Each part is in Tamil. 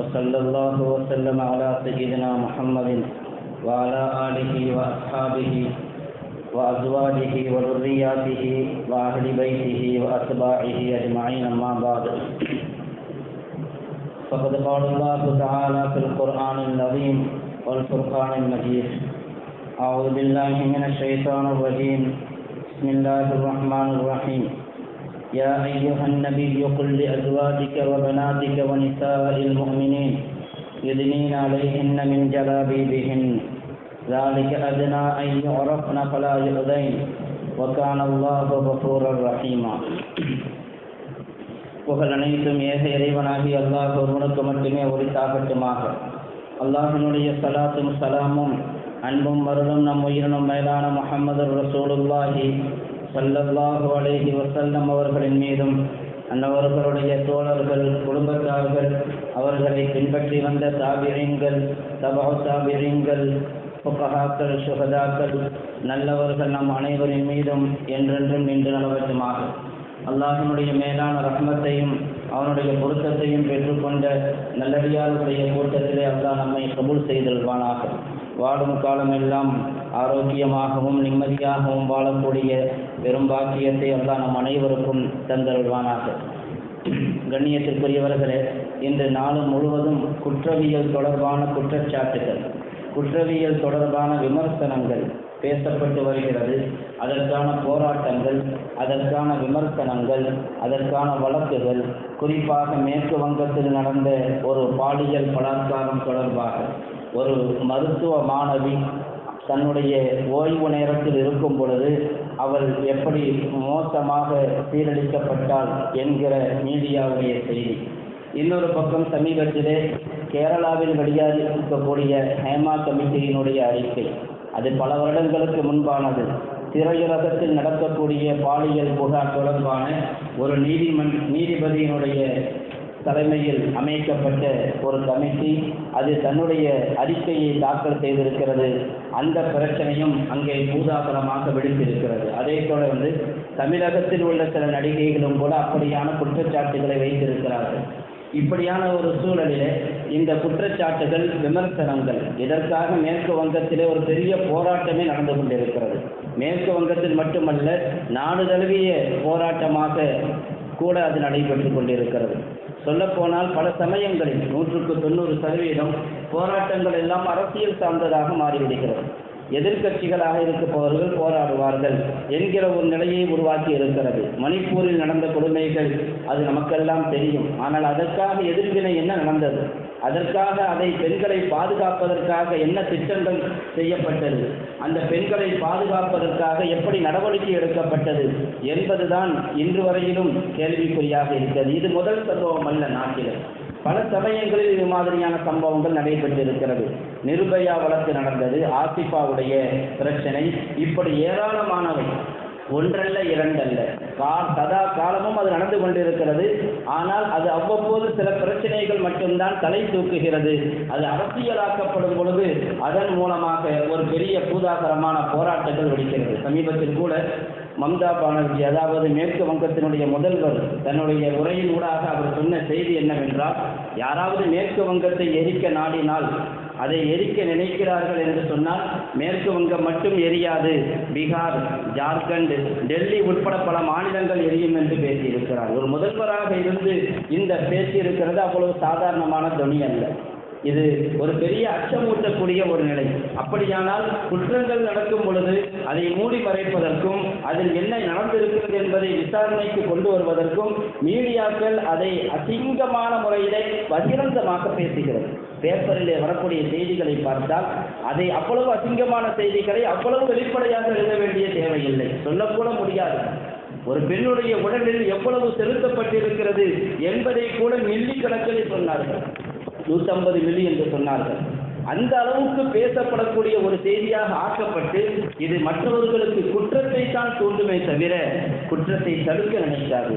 وصلى الله وسلم على سيدنا محمد وعلى آله وأصحابه وأزواجه وذرياته وأهل بيته وأتباعه أجمعين أما بعد. فقد قال الله تعالى في القرآن العظيم والفرقان المجيد. أعوذ بالله من الشيطان الرجيم. بسم الله الرحمن الرحيم. يا أيها النبي قل لأزواجك وبناتك ونساء المؤمنين يدنين عليهن من جلابيبهن ذلك أدنى أن يعرفن فلا يؤذين وكان الله غفورا رحيما புகழ் அனைத்தும் ஏக இறைவனாகி அல்லாஹ் ஒருவனுக்கு மட்டுமே உரித்தாகட்டுமாக அல்லாஹினுடைய சலாத்தும் சலாமும் அன்பும் மருளும் நம் உயிரினும் மேலான முஹம்மது ரசூலுல்லாஹி சல்லல்லாஹு அலைஹி வசல்லம் அவர்களின் மீதும் அன்னவர்களுடைய தோழர்கள் குடும்பத்தார்கள் அவர்களை பின்பற்றி வந்த தாபிரியங்கள் தபா தாபிரியங்கள் புகஹாக்கள் சுகதாக்கள் நல்லவர்கள் நம் அனைவரின் மீதும் என்றென்றும் நின்று நலவட்டுமாக அல்லாஹினுடைய மேலான ரஹ்மத்தையும் அவனுடைய பொருத்தத்தையும் பெற்றுக்கொண்ட நல்லடியாருடைய கூட்டத்திலே அல்லாஹ் நம்மை கபூல் செய்தல்வானாக. வாழும் காலமெல்லாம் ஆரோக்கியமாகவும் நிம்மதியாகவும் வாழக்கூடிய பெரும் பாக்கியத்தை எல்லாம் நம் அனைவருக்கும் தந்தருள்வானாக. கண்ணியத்திற்குரியவர்களே இன்று நாள் முழுவதும் குற்றவியல் தொடர்பான குற்றச்சாட்டுகள் குற்றவியல் தொடர்பான விமர்சனங்கள் பேசப்பட்டு வருகிறது. அதற்கான போராட்டங்கள் அதற்கான விமர்சனங்கள் அதற்கான வழக்குகள் குறிப்பாக மேற்கு வங்கத்தில் நடந்த ஒரு பாலியல் பலாத்காரம் தொடர்பாக. ஒரு மருத்துவ மாணவி தன்னுடைய ஓய்வு நேரத்தில் இருக்கும் பொழுது அவள் எப்படி மோசமாக சீரழிக்கப்பட்டாள் என்கிற மீடியாவுடைய செய்தி. இன்னொரு பக்கம் சமீபத்திலே கேரளாவில் வெளியாகிருக்கக்கூடிய ஹேமா கமிட்டியினுடைய அறிக்கை. அது பல வருடங்களுக்கு முன்பானது. திரையுலகத்தில் நடக்கக்கூடிய பாலியல் புகார் தொடர்பான ஒரு நீதிமன் நீதிபதியினுடைய தலைமையில் அமைக்கப்பட்ட ஒரு கமிட்டி அது தன்னுடைய அறிக்கையை தாக்கல் செய்திருக்கிறது. அந்த பிரச்சனையும் அங்கே பூதாகரமாக வெடித்திருக்கிறது அதே தொடர்ந்து தமிழகத்தில் உள்ள சில நடிகைகளும் கூட அப்படியான குற்றச்சாட்டுகளை வைத்திருக்கிறார்கள். இப்படியான ஒரு சூழலிலே இந்த குற்றச்சாட்டுகள் விமர்சனங்கள் இதற்காக மேற்கு வங்கத்திலே ஒரு பெரிய போராட்டமே நடந்து கொண்டிருக்கிறது. மேற்கு வங்கத்தில் மட்டுமல்ல நாடு தழுவிய போராட்டமாக கூட அது நடைபெற்று கொண்டிருக்கிறது. சொல்லப்போனால் பல சமயங்களில் நூற்றுக்கு தொண்ணூறு சதவீதம் போராட்டங்கள் எல்லாம் அரசியல் சார்ந்ததாக மாறிவிடுகிறது. எதிர்கட்சிகளாக இருப்பவர்கள் போராடுவார்கள் என்கிற ஒரு நிலையை உருவாக்கி இருக்கிறது. மணிப்பூரில் நடந்த கொடுமைகள் அது நமக்கெல்லாம் தெரியும். ஆனால் அதற்காக எதிர்வினை என்ன நடந்தது? அதற்காக அதை பெண்களை பாதுகாப்பதற்காக என்ன திட்டங்கள் செய்யப்பட்டது? அந்த பெண்களை பாதுகாப்பதற்காக எப்படி நடவடிக்கை எடுக்கப்பட்டது என்பதுதான் இன்று வரையிலும் கேள்விக்குறியாக இருக்கிறது. இது முதல் சம்பவம் அல்ல நாட்டில். பல சமயங்களில் இது மாதிரியான சம்பவங்கள் நடைபெற்றிருக்கிறது. நிர்பயா வழக்கு நடந்தது ஆசிஃபாவுடைய பிரச்சனை. இப்படி ஏராளமானவை. ஒன்றல்ல இரண்டல்ல. சதா காலமும் அது நடந்து கொண்டிருக்கிறது. ஆனால் அது அவ்வப்போது சில பிரச்சனைகள் மட்டும்தான் தலை தூக்குகிறது. அது அரசியலாக்கப்படும் பொழுது அதன் மூலமாக ஒரு பெரிய பூதாகரமான போராட்டங்கள் வெடிக்கிறது. சமீபத்தில் கூட மம்தா பானர்ஜி அதாவது மேற்கு வங்கத்தினுடைய முதல்வர் தன்னுடைய உரையின் ஊடாக அவர் சொன்ன செய்தி என்னவென்றால் யாராவது மேற்கு வங்கத்தை எரிக்க நாடினால் அதை எரிக்க நினைக்கிறார்கள் என்று சொன்னால் மேற்கு வங்கம் மட்டும் எரியாது. பீகார் ஜார்க்கண்ட் டெல்லி உட்பட பல மாநிலங்கள் எரியும் என்று பேசியிருக்கிறார். ஒரு முதல்வராக இருந்து இந்த பேச்சு இருக்கிறது அவ்வளவு சாதாரணமான துணி அல்ல. இது ஒரு பெரிய அச்சமூட்டக்கூடிய ஒரு நிலை. அப்படியானால் குற்றங்கள் நடக்கும் பொழுது அதை மூடி மறைப்பதற்கும் அதில் என்ன நடந்திருக்கிறது என்பதை விசாரணைக்கு கொண்டு வருவதற்கும் மீடியாக்கள் அதை அசிங்கமான முறையிலே பகிரங்கமாக பேசுகிறது. பேப்பரிலே வரக்கூடிய செய்திகளை பார்த்தால் அதை அவ்வளவு அசிங்கமான செய்திகளை அவ்வளவு வெளிப்படையாக எழுத வேண்டிய தேவையில்லை. சொல்லக்கூட முடியாது. ஒரு பெண்ணுடைய உடலில் எவ்வளவு செலுத்தப்பட்டிருக்கிறது என்பதை கூட மில்லி கணக்கில் சொன்னார்கள். நூற்றம்பது மில்லி என்று சொன்னார்கள். அந்த அளவுக்கு பேசப்படக்கூடிய ஒரு செய்தியாக ஆக்கப்பட்டு இது மற்றவர்களுக்கு குற்றத்தை தான் தூண்டுமே தவிர குற்றத்தை தடுக்க நினைக்காது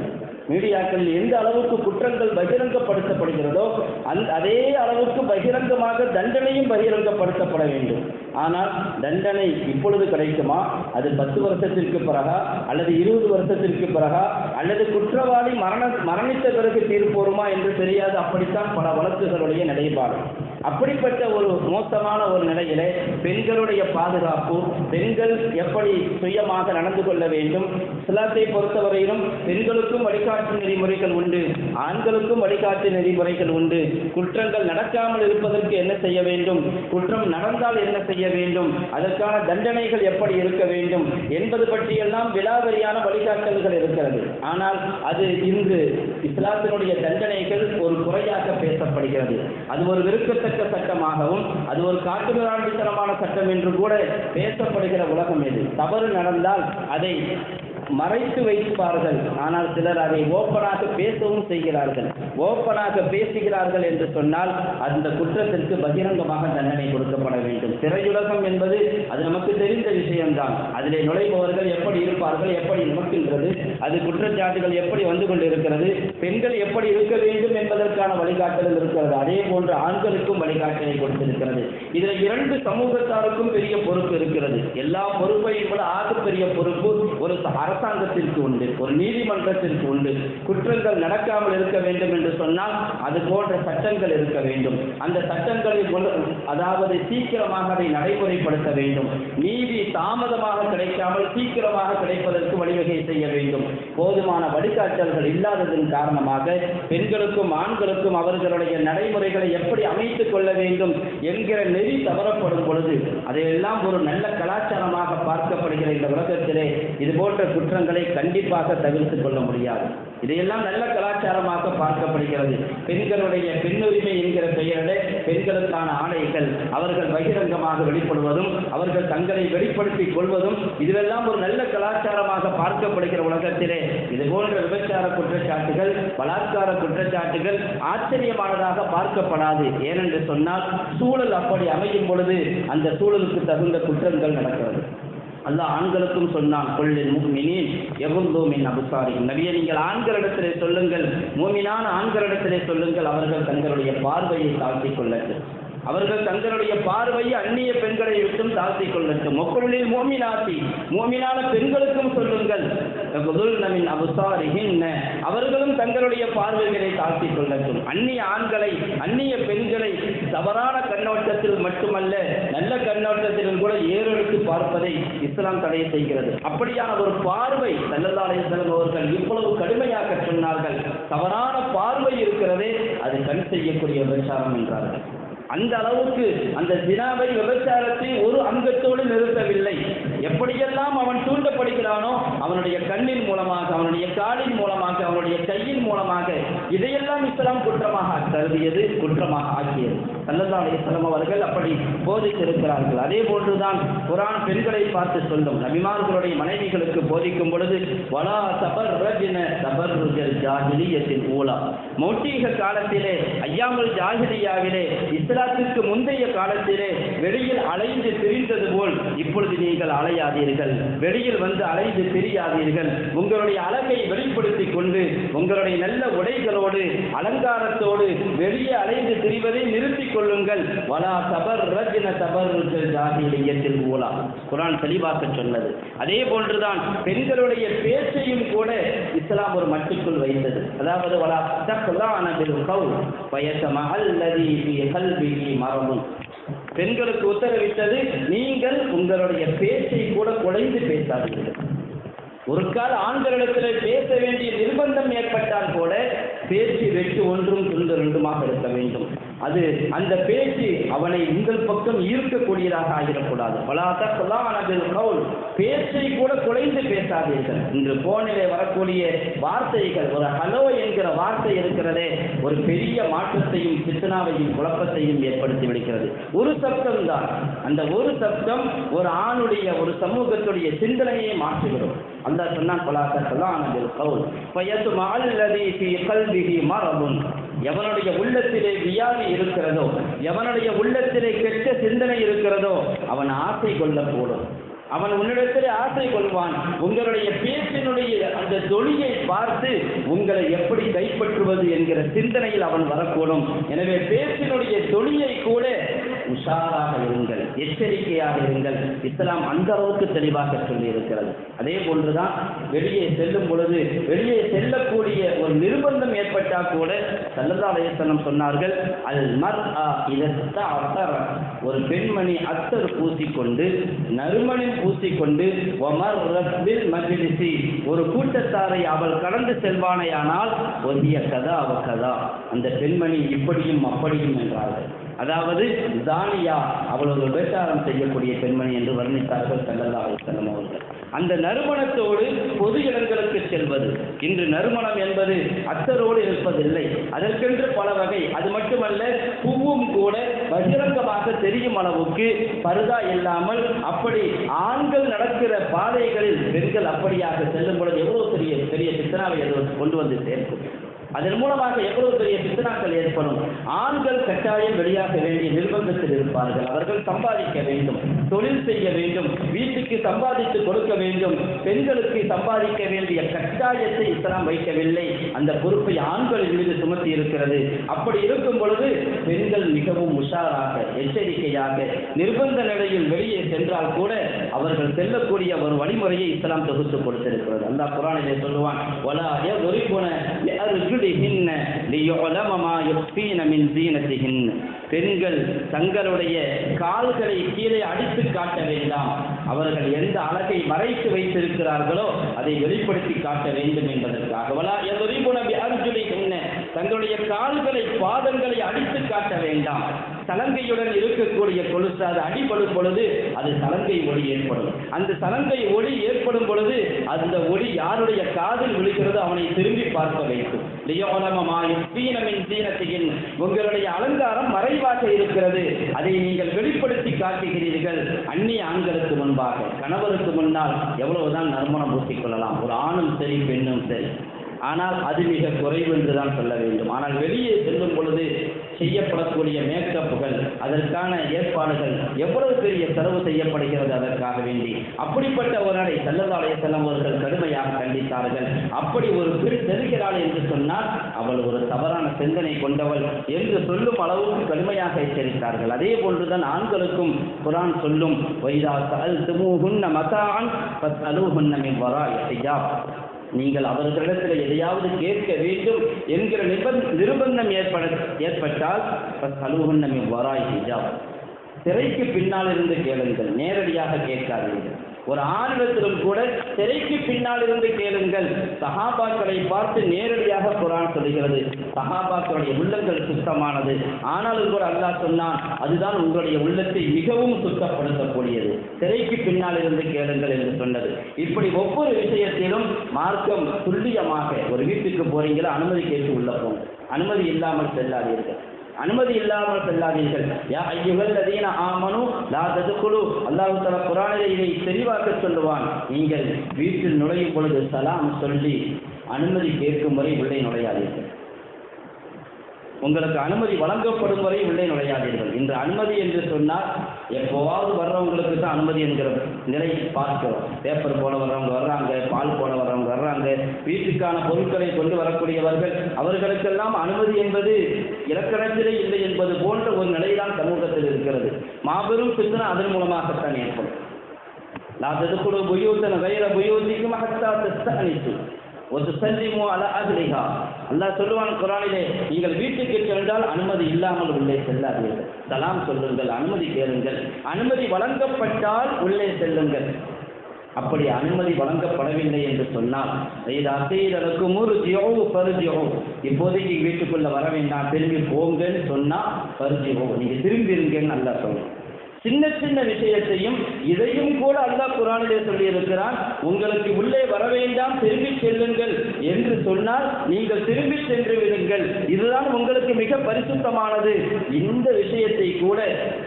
மீடியாக்களில் எந்த அளவுக்கு குற்றங்கள் பகிரங்கப்படுத்தப்படுகிறதோ அந் அதே அளவுக்கு பகிரங்கமாக தண்டனையும் பகிரங்கப்படுத்தப்பட வேண்டும். ஆனால் தண்டனை இப்பொழுது கிடைக்குமா? அது பத்து வருஷத்திற்கு பிறகா? அல்லது இருபது வருஷத்திற்கு பிறகா? அல்லது குற்றவாளி மரண மரணித்த பிறகு தீர்ப்பு வருமா என்று தெரியாது. அப்படித்தான் பல வழக்குகளுடைய நிலைப்பாடு அப்படிப்பட்ட ஒரு மோசமான ஒரு நிலையிலே பெண்களுடைய பாதுகாப்பு பெண்கள் எப்படி சுயமாக நடந்து கொள்ள வேண்டும் இஸ்லாத்தை பொறுத்தவரையிலும் பெண்களுக்கும் வழிகாட்டு நெறிமுறைகள் உண்டு ஆண்களுக்கும் வழிகாட்டு நெறிமுறைகள் உண்டு. குற்றங்கள் நடக்காமல் இருப்பதற்கு என்ன செய்ய வேண்டும்? குற்றம் நடந்தால் என்ன செய்ய வேண்டும்? அதற்கான தண்டனைகள் எப்படி இருக்க வேண்டும்? என்பது பற்றியெல்லாம் விலாவரியான வழிகாட்டல்கள் இருக்கிறது. ஆனால் அது இன்று இஸ்லாத்தினுடைய தண்டனைகள் ஒரு குறையாக பேசப்படுகிறது. அது ஒரு விருப்பத்தை விருக்கத்தக்க சட்டமாகவும் அது ஒரு காட்டுமிராண்டித்தனமான சட்டம் என்று கூட பேசப்படுகிற உலகம் இது தவறு நடந்தால் அதை மறைத்து வைப்பார்கள். ஆனால் சிலர் அதை ஓப்பனாக பேசவும் செய்கிறார்கள். ஓப்பனாக பேசுகிறார்கள் என்று சொன்னால் அந்த குற்றத்திற்கு பகிரங்கமாக தண்டனை கொடுக்கப்பட வேண்டும். திரையுலகம் என்பது அது நமக்கு தெரிந்த விஷயம்தான். அதிலே நுழைபவர்கள் எப்படி இருப்பார்கள் எப்படி நமக்கின்றது அது குற்றச்சாட்டுகள் எப்படி வந்து கொண்டிருக்கிறது பெண்கள் எப்படி இருக்க வேண்டும் என்பதற்கான வழிகாட்டுதல் இருக்கிறது. அதே போன்று ஆண்களுக்கும் வழிகாட்டலை கொடுத்திருக்கிறது. இதில் இரண்டு சமூகத்தாருக்கும் பெரிய பொறுப்பு இருக்கிறது. எல்லா பொறுப்பையும் கூட ஆக பெரிய பொறுப்பு ஒரு அரசாங்கத்திற்கு உண்டு ஒரு நீதிமன்றத்திற்கு உண்டு. குற்றங்கள் நடக்காமல் இருக்க வேண்டும் என்று சொன்னால் அது போன்ற சட்டங்கள் இருக்க வேண்டும். அந்த சட்டங்களை அதாவது சீக்கிரமாக அதை நடைமுறைப்படுத்த வேண்டும். நீதி தாமதமாக கிடைக்காமல் சீக்கிரமாக கிடைப்பதற்கு வழிவகை செய்ய வேண்டும். போதுமான வழிகாட்டல்கள் இல்லாததன் காரணமாக பெண்களுக்கும் ஆண்களுக்கும் அவர்களுடைய நடைமுறைகளை எப்படி அமைத்துக் கொள்ள வேண்டும் என்கிற நெறி தவறப்படும் பொழுது அதையெல்லாம் ஒரு நல்ல கலாச்சாரமாக பார்க்கப்படுகிற இந்த உலகத்திலே இது போன்ற குற்றங்களை கண்டிப்பாக தவிர்த்து கொள்ள முடியாது. இதையெல்லாம் நல்ல கலாச்சாரமாக பார்க்கப்படுகிறது. பெண்களுடைய பெண்ணுரிமை என்கிற பெயரிலே பெண்களுக்கான ஆணைகள் அவர்கள் பகிரங்கமாக வெளிப்படுவதும் அவர்கள் தங்களை வெளிப்படுத்திக் கொள்வதும் இதுவெல்லாம் ஒரு நல்ல கலாச்சாரமாக பார்க்கப்படுகிற உலகத்திலே. இது போன்ற விபச்சார குற்றச்சாட்டுகள் பலாத்கார குற்றச்சாட்டுகள் ஆச்சரியமானதாக பார்க்கப்படாது. ஏனென்று சொன்னால் சூழல் அப்படி அமையும் பொழுது அந்த சூழலுக்கு தகுந்த குற்றங்கள் நடக்கிறது. அல்லாஹ் ஆண்களுக்கும் சொன்னான் கொள்ளில் மூமினின் எகுந்தோமின் அபுசாரி நபியை நீங்கள் ஆண்களிடத்திலே சொல்லுங்கள் மூமினான ஆண்களிடத்திலே சொல்லுங்கள் அவர்கள் தங்களுடைய பார்வையை தாழ்த்திக் கொள்ளட்டும். அவர்கள் தங்களுடைய பார்வையை அந்நிய பெண்களை விட்டும் தாழ்த்திக் கொள்ளட்டும். மொக்கொழில் மோமினாத்தி மோமினான பெண்களுக்கும் சொல்லுங்கள். நமின் அபுசாரிகின்ன அவர்களும் தங்களுடைய பார்வைகளை தாழ்த்திக் கொள்ளட்டும். அந்நிய ஆண்களை அந்நிய பெண்களை தவறான கண்ணோட்டத்தில் மட்டுமல்ல நல்ல கண்ணோட்டத்திலும் கூட ஏறு பார்ப்பதை இஸ்லாம் தடை செய்கிறது. அப்படியான ஒரு பார்வை சல்லல்லாஹு அவர்கள் இவ்வளவு கடுமையாக சொன்னார்கள். தவறான பார்வை இருக்கிறதே அது கண் செய்யக்கூடிய விபச்சாரம் என்றார்கள். அந்த அளவுக்கு அந்த தினாவை விபச்சாரத்தை ஒரு அங்கத்தோடு நிறுத்தவில்லை. எப்படியெல்லாம் அவன் தூண்டப்படுகிறானோ அவனுடைய கண்ணின் மூலமாக அவனுடைய காலின் மூலமாக அவனுடைய கையின் மூலமாக இதையெல்லாம் இஸ்லாம் குற்றமாக கருதியது குற்றமாக ஆக்கியது. சல்லல்லா அலிஸ்லாம் அவர்கள் அப்படி போதித்திருக்கிறார்கள். அதே போன்றுதான் குரான் பெண்களை பார்த்து சொல்லும். நபிமார்களுடைய மனைவிகளுக்கு போதிக்கும் பொழுது வலா தபர் ரஜின தபர் ஜாகிலியத்தின் ஊலா. மௌட்டீக காலத்திலே ஐயாமல் ஜாகிலியாவிலே இஸ்லாத்திற்கு முந்தைய காலத்திலே வெளியில் அலைந்து திரிந்தது போல் இப்பொழுது நீங்கள் அலை அலையாதீர்கள். வெளியில் வந்து அலைந்து திரியாதீர்கள். உங்களுடைய அழகை வெளிப்படுத்திக் கொண்டு உங்களுடைய நல்ல உடைகளோடு அலங்காரத்தோடு வெளியே அலைந்து திரிவதை நிறுத்திக் கொள்ளுங்கள். வலா தபர் ரஜின தபர் ஜாகிலியத்தில் ஊலா குரான் தெளிவாக சொன்னது. அதே போன்றுதான் பெண்களுடைய பேச்சையும் கூட இஸ்லாம் ஒரு மட்டுக்குள் வைத்தது. அதாவது வலா தக்லான பில் கவுல் வயசம அல்லதி கல்பிஹி பெண்களுக்கு உத்தரவிட்டது நீங்கள் உங்களுடைய பேச்சை கூட குலைந்து பேசாதீர்கள். ஒரு கால ஆண்களிடத்தில் பேச வேண்டிய நிர்பந்தம் ஏற்பட்டால் போல பேச்சு வெட்டு ஒன்றும் துண்டு ரெண்டுமாக இருக்க வேண்டும். அது அந்த பேச்சு அவனை உங்கள் பக்கம் ஈர்க்கக்கூடியதாக ஆகிடக்கூடாது. பலாத்தலானதில் கவுல். பேச்சை கூட குலைந்து பேசாதீர்கள். இன்று போனிலே வரக்கூடிய வார்த்தைகள் ஒரு ஹலோ என்கிற வார்த்தை இருக்கிறதே ஒரு பெரிய மாற்றத்தையும் சித்தனாவையும் குழப்பத்தையும் ஏற்படுத்தி விடுகிறது. ஒரு சப்தம் தான் அந்த ஒரு சப்தம் ஒரு ஆணுடைய ஒரு சமூகத்துடைய சிந்தனையை மாற்றுகிறோம் அல்லாஹ் சொன்னான் பலாத்தலானதில் கவுல். பயத்து மல்லதி கல்விஹி மரபுன். எவனுடைய உள்ளத்திலே வியாதி இருக்கிறதோ எவனுடைய உள்ளத்திலே கெட்ட சிந்தனை இருக்கிறதோ அவன் ஆசை கொள்ளக்கூடும். அவன் உன்னிடத்திலே ஆசை கொள்வான். உங்களுடைய பேச்சினுடைய அந்த தொழியை பார்த்து உங்களை எப்படி கைப்பற்றுவது என்கிற சிந்தனையில் அவன் வரக்கூடும். எனவே பேச்சினுடைய தொழியை கூட உஷாராக இருங்கள் எச்சரிக்கையாக இருங்கள். இஸ்லாம் அந்த அளவுக்கு தெளிவாக சொல்லி இருக்கிறது அதே போன்றுதான் வெளியே செல்லும் பொழுது வெளியே செல்லக்கூடிய ஒரு நிர்பந்தம் ஏற்பட்டால் கூட சல்லல்லா அலையத்தனம் சொன்னார்கள் அல் மர் ஒரு பெண்மணி அத்தர் பூசிக்கொண்டு நறுமணி பூசிக்கொண்டு ஒமர் ரப்பில் மஜ்லிசி. ஒரு கூட்டத்தாரை அவள் கடந்து செல்வானையானால் ஒதிய கதா அவ கதா. அந்த பெண்மணி இப்படியும் அப்படியும் என்றார்கள் அதாவது தானியா அவள் ஒரு வேட்டாரம் செய்யக்கூடிய பெண்மணி என்று வர்ணித்தார்கள் செல்லல்லா அலிசல்லம் அவர்கள். அந்த நறுமணத்தோடு பொது இடங்களுக்கு செல்வது. இன்று நறுமணம் என்பது அத்தரோடு இருப்பதில்லை. அதற்கென்று பல வகை. அது மட்டுமல்ல பூவும் கூட பகிரங்கமாக தெரியும் அளவுக்கு பருதா இல்லாமல் அப்படி ஆண்கள் நடக்கிற பாதைகளில் பெண்கள் அப்படியாக செல்லும் பொழுது எவ்வளவு பெரிய பெரிய சித்தனாவை கொண்டு வந்து சேர்க்கும். அதன் மூலமாக எவ்வளவு பெரிய பித்தனாக்கள் ஏற்படும்? ஆண்கள் கட்டாயம் வெளியாக வேண்டிய நிர்பந்தத்தில் இருப்பார்கள். அவர்கள் சம்பாதிக்க வேண்டும் தொழில் செய்ய வேண்டும் வீட்டுக்கு சம்பாதித்து கொடுக்க வேண்டும் பெண்களுக்கு சம்பாதிக்க வேண்டிய கட்டாயத்தை இஸ்லாம் வைக்கவில்லை. அந்த பொறுப்பை ஆண்களின் மீது சுமத்தி இருக்கிறது. அப்படி இருக்கும் பொழுது பெண்கள் மிகவும் உஷாராக எச்சரிக்கையாக நிர்பந்த நிலையில் வெளியே சென்றால் கூட அவர்கள் செல்லக்கூடிய ஒரு வழிமுறையை இஸ்லாம் தொகுத்து கொடுத்திருக்கிறது. அந்த குரானிலே சொல்லுவான் வலா பெண்கள் தங்களுடைய கால்களை கீழே அடித்து காட்ட வேண்டாம். அவர்கள் எந்த அழகை மறைத்து வைத்திருக்கிறார்களோ அதை வெளிப்படுத்தி காட்ட வேண்டும் என்பதற்காக. வலா யதுரிபுன தங்களுடைய கால்களை பாதங்களை அடித்து காட்ட வேண்டாம். சலங்கையுடன் இருக்கக்கூடிய கொலுசு அது அடிபடும் பொழுது அது சலங்கை ஒளி ஏற்படும். அந்த சலங்கை ஒளி ஏற்படும் பொழுது அந்த ஒளி யாருடைய காதில் விழுகிறதோ அவனை திரும்பி பார்க்க வைக்கும். லியோலமமாயும் உங்களுடைய அலங்காரம் மறைவாக இருக்கிறது. அதை நீங்கள் வெளிப்படுத்தி காட்டுகிறீர்கள். அந்நிய ஆண்களுக்கு முன்பாக கணவருக்கு முன்னால் எவ்வளவுதான் நறுமணம் பூசிக்கொள்ளலாம் ஒரு ஆணும் சரி பெண்ணும் சரி. ஆனால் அது மிக குறைவு என்று தான் சொல்ல வேண்டும். ஆனால் வெளியே செல்லும் பொழுது செய்யப்படக்கூடிய மேக்கப்புகள் அதற்கான ஏற்பாடுகள் எவ்வளவு பெரிய செலவு செய்யப்படுகிறது அதற்காக வேண்டி. அப்படிப்பட்ட ஒரு நாளை செல்லதாலய செல்லம் அவர்கள் கடுமையாக கண்டித்தார்கள். அப்படி ஒரு பெண் செல்கிறாள் என்று சொன்னால் அவள் ஒரு தவறான சிந்தனை கொண்டவள் என்று சொல்லும் அளவுக்கு கடுமையாக எச்சரித்தார்கள். அதே போன்றுதான் ஆண்களுக்கும் குரான் சொல்லும் வைதா சல் துமுகுன்ன மதான் பத் அலுகுன்ன மின் வராய் நீங்கள் அவர்களிடத்தில் எதையாவது கேட்க வேண்டும் என்கிற நிபந்த நிர்பந்தம் ஏற்பட ஏற்பட்டால் சலுகண்ணம் வராய் ஹிஜாப். திரைக்கு பின்னால் இருந்து கேளுங்கள் நேரடியாக கேட்காதீர்கள். ஒரு ஆணிடத்திலும் கூட திரைக்கு பின்னால் இருந்து கேளுங்கள். சஹாபாக்களை பார்த்து நேரடியாக குரான் சொல்கிறது சஹாபாக்களுடைய உள்ளங்கள் சுத்தமானது. ஆனாலும் கூட அல்லாஹ் சொன்னான் அதுதான் உங்களுடைய உள்ளத்தை மிகவும் சுத்தப்படுத்தக்கூடியது. திரைக்கு பின்னால் இருந்து கேளுங்கள் என்று சொன்னது. இப்படி ஒவ்வொரு விஷயத்திலும் மார்க்கம் துல்லியமாக ஒரு வீட்டுக்கு போறீங்களா? அனுமதி கேட்டு உள்ள போங்க. அனுமதி இல்லாமல் செல்லாதீர்கள். அனுமதி இல்லாமல் செல்லாதீர்கள். யா ஐயுகள் அதீன ஆமனு லா ததுக்குழு அல்லாஹு தலா குரானிலே இதை தெளிவாக்க சொல்லுவான். நீங்கள் வீட்டில் நுழையும் பொழுது சலாம் சொல்லி அனுமதி கேட்கும் வரை உள்ளே நுழையாதீர்கள். உங்களுக்கு அனுமதி வழங்கப்படும் வரை உள்ளே நுழையாதீர்கள். இன்று அனுமதி என்று சொன்னால் எப்போவாவது வர்றவங்களுக்கு தான் அனுமதி என்கிற நிலை பார்க்கிறோம். பேப்பர் போல வர்றவங்க வர்றாங்க பால் போனவர்கள் வர்றாங்க. வீட்டுக்கான பொருட்களை கொண்டு வரக்கூடியவர்கள் அவர்களுக்கெல்லாம் அனுமதி என்பது இலக்கணத்திலே இல்லை என்பது போன்ற ஒரு நிலைதான் சமூகத்தில் இருக்கிறது. மாபெரும் சிந்தனை அதன் மூலமாகத்தான் ஏற்படும். நான் ததுக்குழு புயூத்தன வைர புயூத்திக்கும் ஹத்தா தஸ்தனித்து ஒரு அல அஹ்லிஹா. அல்லாஹ் சொல்லுவான் குரானிலே நீங்கள் வீட்டுக்கு சென்றால் அனுமதி இல்லாமல் உள்ளே செல்லாதீர்கள். சலாம் சொல்லுங்கள் அனுமதி கேளுங்கள். அனுமதி வழங்கப்பட்டால் உள்ளே செல்லுங்கள். அப்படி அனுமதி வழங்கப்படவில்லை என்று சொன்னால் இது அசைதலுக்கு முறு ஜியோ பருஜியோ இப்போதைக்கு வீட்டுக்குள்ள வர வேண்டாம் திரும்பி போங்கன்னு சொன்னா பருஜியோ நீங்க திரும்பி இருங்கன்னு நல்லா சொல்லுவோம் சின்ன சின்ன விஷயத்தையும் இதையும் கூட அல்லாஹ் குரானிலே சொல்லி இருக்கிறான் உங்களுக்கு உள்ளே வர வேண்டாம் திரும்பி செல்லுங்கள் என்று சொன்னால் நீங்கள் திரும்பி சென்று விடுங்கள். இதுதான் உங்களுக்கு மிக பரிசுத்தமானது. இந்த விஷயத்தை கூட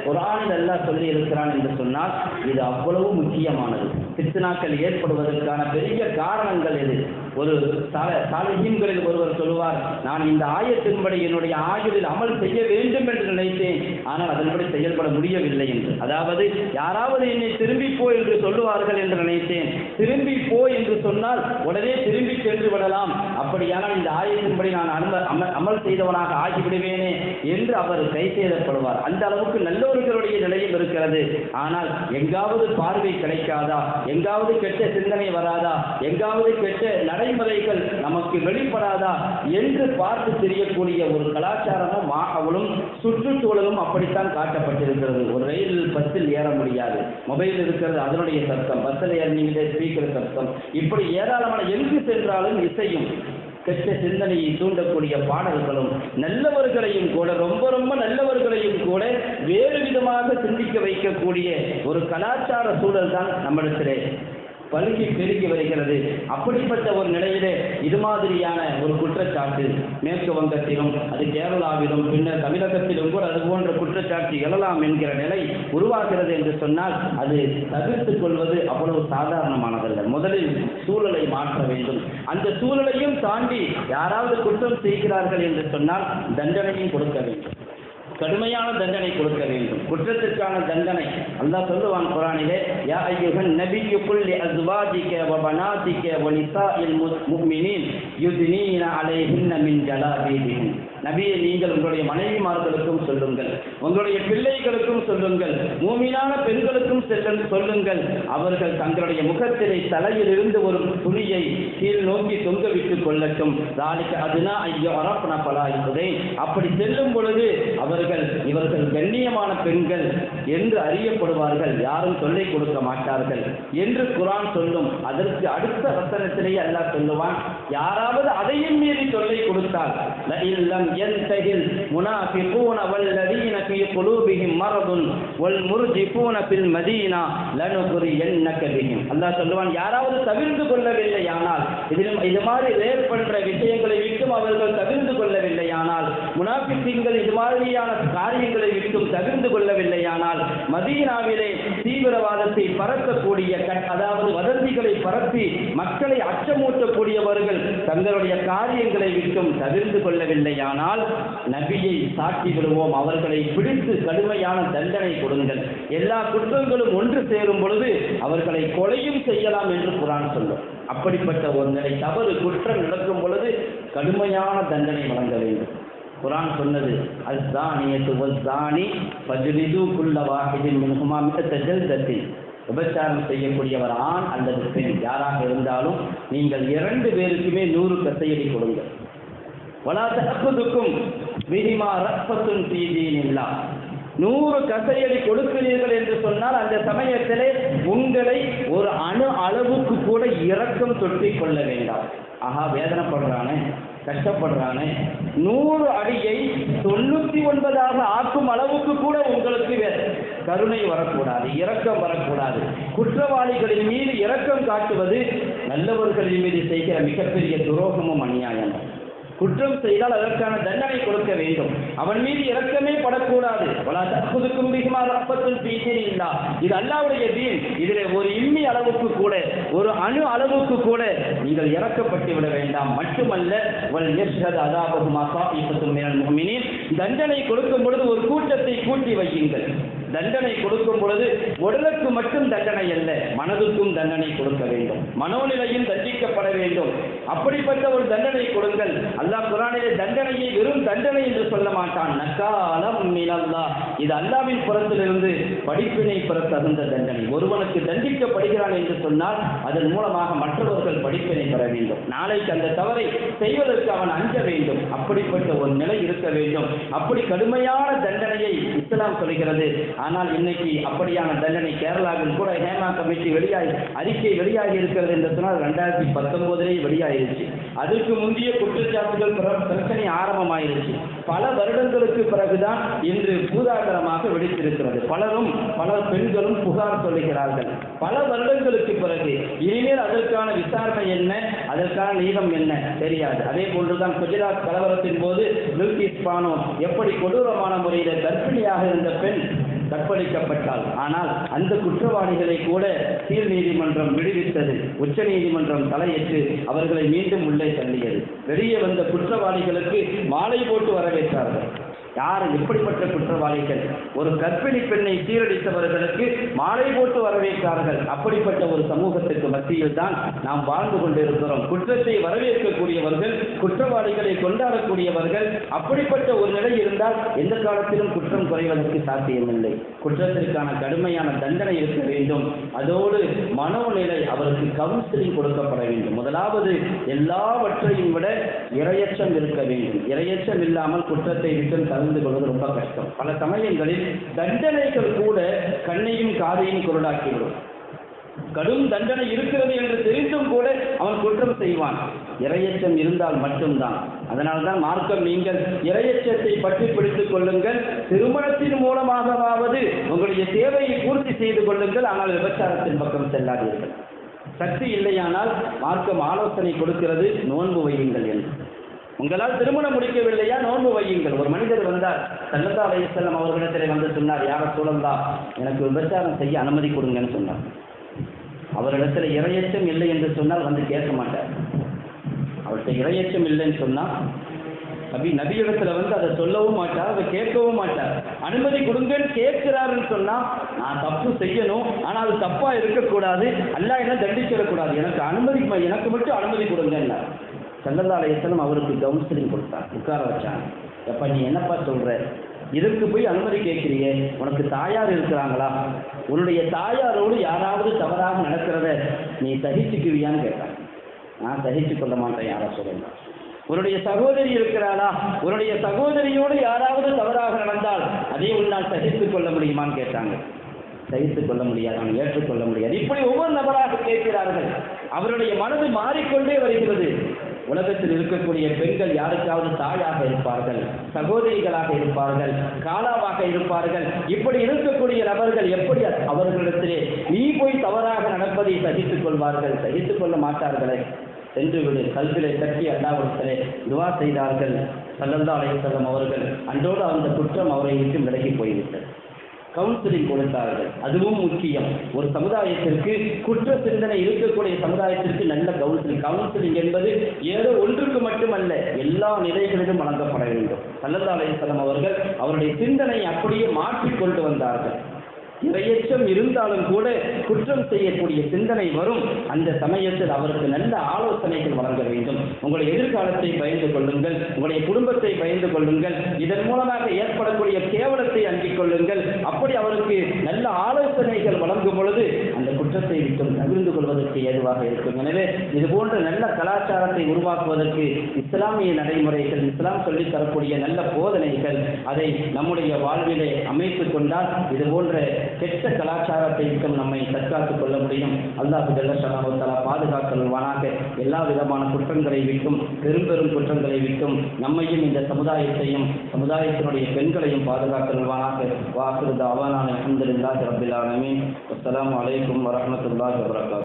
குரானில் அல்லாஹ் சொல்லி இருக்கிறான் என்று சொன்னால் இது அவ்வளவு முக்கியமானது. பித்னாக்கள் ஏற்படுவதற்கான பெரிய காரணங்கள் எது? ஒரு சால ஒருவர் சொல்லுவார் நான் இந்த ஆயத்தின்படி என்னுடைய ஆயுளில் அமல் செய்ய வேண்டும் என்று நினைத்தேன். ஆனால் அதன்படி செயல்பட முடியவில்லை என்று. அதாவது யாராவது என்னை திரும்பி போ என்று சொல்லுவார்கள் என்று நினைத்தேன். திரும்பி போ என்று சொன்னால் உடனே திரும்பி சென்று விடலாம். அப்படியானால் இந்த ஆயத்தின்படி நான் அனும அம- அமல் செய்தவனாக ஆகிவிடுவேனே என்று அவர் கை செய்தப்படுவார் அந்த அளவுக்கு நல்லவர்களுடைய நிலையும் இருக்கிறது. ஆனால் எங்காவது பார்வை கிடைக்காதா? எங்காவது கெட்ட சிந்தனை வராதா? எங்காவது கெட்ட நடைமுறைகள் நமக்கு வெளிப்படாதா என்று பார்த்து தெரியக்கூடிய ஒரு கலாச்சாரமும் மாகவும் சுற்றுச்சூழலும் அப்படித்தான் காட்டப்பட்டிருக்கிறது. ஒரு ரயில் பஸ்ஸில் ஏற முடியாது. மொபைல் இருக்கிறது அதனுடைய சத்தம் பஸ்ஸில் ஏறினீங்களே ஸ்பீக்கர் சத்தம் இப்படி ஏராளமான எங்கு சென்றாலும் இசையும் கெட்ட சிந்தனையை தூண்டக்கூடிய பாடல்களும் நல்லவர்களையும் கூட ரொம்ப ரொம்ப நல்லவர்களையும் கூட வேறு விதமாக சிந்திக்க வைக்கக்கூடிய ஒரு கலாச்சார சூழல் தான் நம்மிடத்திலே பல்கி பெருகி வருகிறது. அப்படிப்பட்ட ஒரு நிலையிலே இது மாதிரியான ஒரு குற்றச்சாட்டு மேற்கு வங்கத்திலும் அது கேரளாவிலும் பின்னர் தமிழகத்திலும் கூட அது போன்ற குற்றச்சாட்டு எழலாம் என்கிற நிலை உருவாகிறது என்று சொன்னால் அது தவிர்த்துக் கொள்வது அவ்வளவு சாதாரணமானதல்ல. முதலில் சூழலை மாற்ற வேண்டும். அந்த சூழலையும் தாண்டி யாராவது குற்றம் செய்கிறார்கள் என்று சொன்னால் தண்டனையும் கொடுக்க வேண்டும். கடுமையான தண்டனை கொடுக்க வேண்டும். குற்றத்திற்கான தண்டனை. அல்லாஹ் சொல்லுவான் குரானிலே யா ஐயுகன் நபியு குல்லி அஸ்வாஜிக வ பனாதிக வ நிசாஇல் முஃமினீன் யுத்னீன அலைஹின்ன மின் ஜலாபீபிஹின் நபியை நீங்கள் உங்களுடைய மனைவிமார்களுக்கும் சொல்லுங்கள். உங்களுடைய பிள்ளைகளுக்கும் சொல்லுங்கள். மூமினான பெண்களுக்கும் சொல்லுங்கள். அவர்கள் தங்களுடைய முகத்திலே தலையில் இருந்து ஒரு துணியை கீழ் நோக்கி தொங்கவிட்டுக் கொள்ளட்டும். நாளைக்கு அதுனா ஐயோ அரப்பன பலா என்பதை அப்படி செல்லும் பொழுது அவர்கள் இவர்கள் கண்ணியமான பெண்கள் என்று அறியப்படுவார்கள். யாரும் தொல்லை கொடுக்க மாட்டார்கள். என்று குரான் சொல்லும். அதற்கு அடுத்த வசனத்திலேயே அல்லாஹ் சொல்லுவான். யாராவது அதையும் மீறி தொல்லை கொடுத்தால் லஇல்லம் யன்தஹில் முனாஃபிகூன والذين في قلوبهم مرض والمرجفون في المدينة மதீனா بهم. பிஹிம் அல்லாஹ் சொல்லுவான் யாராவது தவிர்த்து கொள்ளவில்லை ஆனால் இதில் இது மாதிரி ரேப் பண்ற விஷயங்களை விட்டும் அவர்கள் தவிர்த்து கொள்ளவில்லை ஆனால் முனாஃபிக்கீன்கள் இது மாதிரியான காரியங்களை விட்டும் தவிர்த்து கொள்ளவில்லை ஆனால் மதீனாவிலே தீவிரவாதத்தை பரத்தக்கூடிய அதாவது வதந்திகளை பரப்பி மக்களை அச்சமூட்டக்கூடியவர்கள் தங்களுடைய காரியங்களை விட்டும் தவிர்த்து ஆனால் நபியை சாட்டி விடுவோம் அவர்களை பிடித்து கடுமையான தண்டனை கொடுங்கள். எல்லா குற்றங்களும் ஒன்று சேரும் பொழுது அவர்களை கொலையும் செய்யலாம் என்று குரான் சொல்லும். அப்படிப்பட்ட ஒரு நிலை தவறு குற்றம் நடக்கும் பொழுது கடுமையான தண்டனை வழங்க வேண்டும். குரான் சொன்னது அஸ்தானியத்து வஸ்தானி பஜ்ரிது குல்ல வாஹிதின் மின்ஹுமா மிகத்த ஜல்தத்தில் விபச்சாரம் செய்யக்கூடியவர் ஆண் அல்லது பெண். யாராக இருந்தாலும் நீங்கள் இரண்டு பேருக்குமே நூறு கசையடி கொடுங்கள். வலா தஹப்புதுக்கும் பிஹிமா ரஃபத்துன் நூறு கசையடி கொடுக்கிறீர்கள் என்று சொன்னால் அந்த சமயத்திலே உங்களை ஒரு அணு அளவுக்கு கூட இரக்கம் தொட்டி கொள்ள வேண்டாம். ஆஹா வேதனைப்படுறானே கஷ்டப்படுறானே. நூறு அடியை தொண்ணூத்தி ஒன்பதாக ஆக்கும் அளவுக்கு கூட உங்களுக்கு வே- கருணை வரக்கூடாது இரக்கம் வரக்கூடாது. குற்றவாளிகளின் மீது இரக்கம் காட்டுவது நல்லவர்களின் மீது செய்கிற மிகப்பெரிய துரோகமும் அநியாயம் குற்றம் செய்தால் அதற்கான தண்டனை கொடுக்க வேண்டும். அவன் மீது இரக்கமே படக்கூடாது. வலா தற்புதுக்கும் பிகுமா ரப்பத்துல் பீசேன் இது அல்லாவுடைய தீன். இதில் ஒரு இம்மி அளவுக்கு கூட ஒரு அணு அளவுக்கு கூட நீங்கள் இறக்கப்பட்டு விட வேண்டாம். மட்டுமல்ல தண்டனை கொடுக்கும் பொழுது ஒரு கூட்டத்தை கூட்டி வையுங்கள். தண்டனை கொடுக்கும் பொழுது உடலுக்கு மட்டும் தண்டனை அல்ல மனதுக்கும் தண்டனை கொடுக்க வேண்டும். மனோநிலையும் தண்டிக்கப்பட வேண்டும். அப்படிப்பட்ட ஒரு தண்டனை கொடுங்கள். அல்லாஹ் குரானிலே தண்டனையை வெறும் தண்டனை என்று சொல்ல மாட்டான். நக்காலம் மினல்லாஹ் இது அல்லாவின் புறத்திலிருந்து படிப்பினை பெற தகுந்த தண்டனை. ஒருவனுக்கு தண்டிக்கப்படுகிறான் என்று சொன்னால் அதன் மூலமாக மற்றவர்கள் படிப்பினை பெற வேண்டும். நாளைக்கு அந்த தவறை செய்வதற்கு அவன் அஞ்ச வேண்டும். அப்படிப்பட்ட ஒரு நிலை இருக்க வேண்டும். அப்படி கடுமையான தண்டனையை இஸ்லாம் சொல்கிறது ஆனால் இன்னைக்கு அப்படியான தண்டனை கேரளாவில் கூட ஹேமா கமிட்டி வெளியாகி அறிக்கை வெளியாகி இருக்கிறது என்று சொன்னால் ரெண்டாயிரத்தி பத்தொன்பதுலேயே வெளியாகிருச்சு அதற்கு முந்தைய குற்றச்சாட்டுகள் பிரச்சனை ஆரம்பமாயிருச்சு. பல வருடங்களுக்கு பிறகுதான் இன்று பூதாகரமாக வெடித்திருக்கிறது. பலரும் பல பெண்களும் புகார் சொல்லுகிறார்கள். பல வருடங்களுக்கு பிறகு இனிமேல் அதற்கான விசாரணை என்ன அதற்கான நீளம் என்ன தெரியாது. அதே போன்றுதான் குஜராத் கலவரத்தின் போது பில்கிஸ் பானோ எப்படி கொடூரமான முறையில் கர்ப்பிணியாக இருந்த பெண் கற்பழிக்கப்பட்டால் ஆனால் அந்த குற்றவாளிகளை கூட கீழ் நீதிமன்றம் விடுவித்தது. உச்ச நீதிமன்றம் தலையிட்டு அவர்களை மீண்டும் உள்ளே தள்ளியது. வெளியே வந்த குற்றவாளிகளுக்கு மாலை போட்டு வரவேற்றார்கள். யார் எப்படிப்பட்ட குற்றவாளிகள்? ஒரு கர்ப்பிணி பெண்ணை சீரடித்தவர்களுக்கு மாலை போட்டு வரவேற்றார்கள். அப்படிப்பட்ட ஒரு சமூகத்துக்கு மத்தியில் தான் நாம் வாழ்ந்து கொண்டிருக்கிறோம். குற்றத்தை வரவேற்கக்கூடியவர்கள் குற்றவாளிகளை கொண்டாடக்கூடியவர்கள் அப்படிப்பட்ட ஒரு நிலை இருந்தால் எந்த காலத்திலும் குற்றம் குறைவதற்கு சாத்தியமில்லை. குற்றத்திற்கான கடுமையான தண்டனை இருக்க வேண்டும். அதோடு மனோநிலை அவருக்கு கவுன்சிலிங் கொடுக்கப்பட வேண்டும். முதலாவது எல்லாவற்றையும் விட இரையச்சம் இருக்க வேண்டும். இரையச்சம் இல்லாமல் குற்றத்தை விட்டு தவிர்த்து கொள்வது ரொம்ப கஷ்டம். பல சமயங்களில் தண்டனைகள் கூட கண்ணையும் காதையும் குரலாக்கிவிடும் கடும் தண்டனை இருக்கிறது என்று தெரிந்தும் கூட அவன் குற்றம் செய்வான். இரையச்சம் இருந்தால் மட்டும்தான். அதனால்தான் மார்க்கம் நீங்கள் இரையச்சத்தை பற்றி பிடித்துக் கொள்ளுங்கள். திருமணத்தின் மூலமாகவாவது உங்களுடைய தேவையை பூர்த்தி செய்து கொள்ளுங்கள். ஆனால் விபச்சாரத்தின் பக்கம் செல்லாதீர்கள். சக்தி இல்லையானால் மார்க்கம் ஆலோசனை கொடுக்கிறது. நோன்பு வையுங்கள் என்று. உங்களால் திருமணம் முடிக்கவில்லையா? நோன்பு வையுங்கள். ஒரு மனிதர் வந்தார் சல்லல்லா அலையம் அவர்களிடத்தில் வந்து சொன்னார் யார சூழந்தா எனக்கு விபச்சாரம் செய்ய அனுமதி கொடுங்கன்னு சொன்னார். அவரிடத்தில் இரையச்சம் இல்லை என்று சொன்னால் வந்து கேட்க மாட்டார். அவர்கிட்ட இரையச்சம் இல்லைன்னு சொன்னால் நபி நபியிடத்துல வந்து அதை சொல்லவும் மாட்டார் அதை கேட்கவும் மாட்டார். அனுமதி கொடுங்கன்னு கேட்கிறாருன்னு சொன்னா நான் தப்பு செய்யணும் ஆனால் அது தப்பா இருக்கக்கூடாது அல்ல என்ன தண்டிச்சிடக்கூடாது. எனக்கு அனுமதி எனக்கு மட்டும் அனுமதி கொடுங்கன்னா ஆலயத்திலும் அவருக்கு கவுன்சிலிங் கொடுத்தார் உட்கார வச்சாங்க எப்ப நீ என்னப்பா சொல்ற? இதற்கு போய் அனுமதி கேட்கிறியே உனக்கு தாயார் இருக்கிறாங்களா? உன்னுடைய தாயாரோடு யாராவது தவறாக நடக்கிறத நீ சகிச்சுக்குவியான்னு கேட்டான் நான் சகிச்சு கொள்ள மாட்டேன் யாரா சொல்லுங்க. உன்னுடைய சகோதரி இருக்கிறாளா? உன்னுடைய சகோதரியோடு யாராவது தவறாக நடந்தால் அதை உன்னால் சகித்துக் கொள்ள முடியுமான்னு கேட்டாங்க. சகித்துக் கொள்ள முடியாது அவன் ஏற்றுக்கொள்ள முடியாது. இப்படி ஒவ்வொரு நபராக கேட்கிறார்கள். அவருடைய மனது மாறிக்கொண்டே வருகிறது. உலகத்தில் இருக்கக்கூடிய பெண்கள் யாருக்காவது தாயாக இருப்பார்கள் சகோதரிகளாக இருப்பார்கள் காலாவாக இருப்பார்கள் இப்படி இருக்கக்கூடிய நபர்கள் எப்படி அவர்களிடத்திலே நீ போய் தவறாக நடப்பதை சகித்துக் கொள்வார்கள் சகித்துக் கொள்ள மாட்டார்களே. சென்று விடு கல்விலை தட்டி அல்லாவிடத்திலே துவா செய்தார்கள். சல்லல்லா அலையம் அவர்கள் அன்றோடு அந்த குற்றம் அவரை விட்டு விலகி போய்விட்டது. கவுன்சிலிங் கொடுத்தார்கள். அதுவும் முக்கியம். ஒரு சமுதாயத்திற்கு குற்ற சிந்தனை இருக்கக்கூடிய சமுதாயத்திற்கு நல்ல கவுன்சிலிங் கவுன்சிலிங் என்பது ஏதோ ஒன்றுக்கு மட்டுமல்ல எல்லா நிலைகளிலும் வழங்கப்பட வேண்டும். சல்லல்லா அவர்கள் அவருடைய சிந்தனை அப்படியே மாற்றிக் கொண்டு வந்தார்கள். இரையச்சம் இருந்தாலும் கூட குற்றம் செய்யக்கூடிய சிந்தனை வரும். அந்த சமயத்தில் அவருக்கு நல்ல ஆலோசனைகள் வழங்க வேண்டும். உங்களுடைய எதிர்காலத்தை பயந்து கொள்ளுங்கள். உங்களுடைய குடும்பத்தை பயந்து கொள்ளுங்கள். இதன் மூலமாக ஏற்படக்கூடிய கேவலத்தை அங்கிக் கொள்ளுங்கள். அப்படி அவருக்கு நல்ல ஆலோசனைகள் வழங்கும் பொழுது அந்த குற்றத்தை விட்டும் தவிர்ந்து கொள்வதற்கு ஏதுவாக இருக்கும். எனவே இது போன்ற நல்ல கலாச்சாரத்தை உருவாக்குவதற்கு இஸ்லாமிய நடைமுறைகள் இஸ்லாம் சொல்லித் தரக்கூடிய நல்ல போதனைகள் அதை நம்முடைய வாழ்விலே அமைத்துக் கொண்டால் இது போன்ற கெட்ட கலாச்சாரத்தைக்கும் நம்மை தற்காத்துக் கொள்ள முடியும். அல்லாஹு ஜல்லஷாஹால பாதுகாக்கல்வானாக எல்லா விதமான குற்றங்களை விட்டும் பெரும் பெரும் குற்றங்களை விட்டும் நம்மையும் இந்த சமுதாயத்தையும் சமுதாயத்தினுடைய பெண்களையும் பாதுகாக்கல்வானாக வாக்குறுதாவான அவானான அஹமதுல்லாஹி ரபில் ஆலமீன். அஸ்ஸலாமு அலைக்கும் வரஹ்மத்துல்லாஹி வபரகாத்துஹு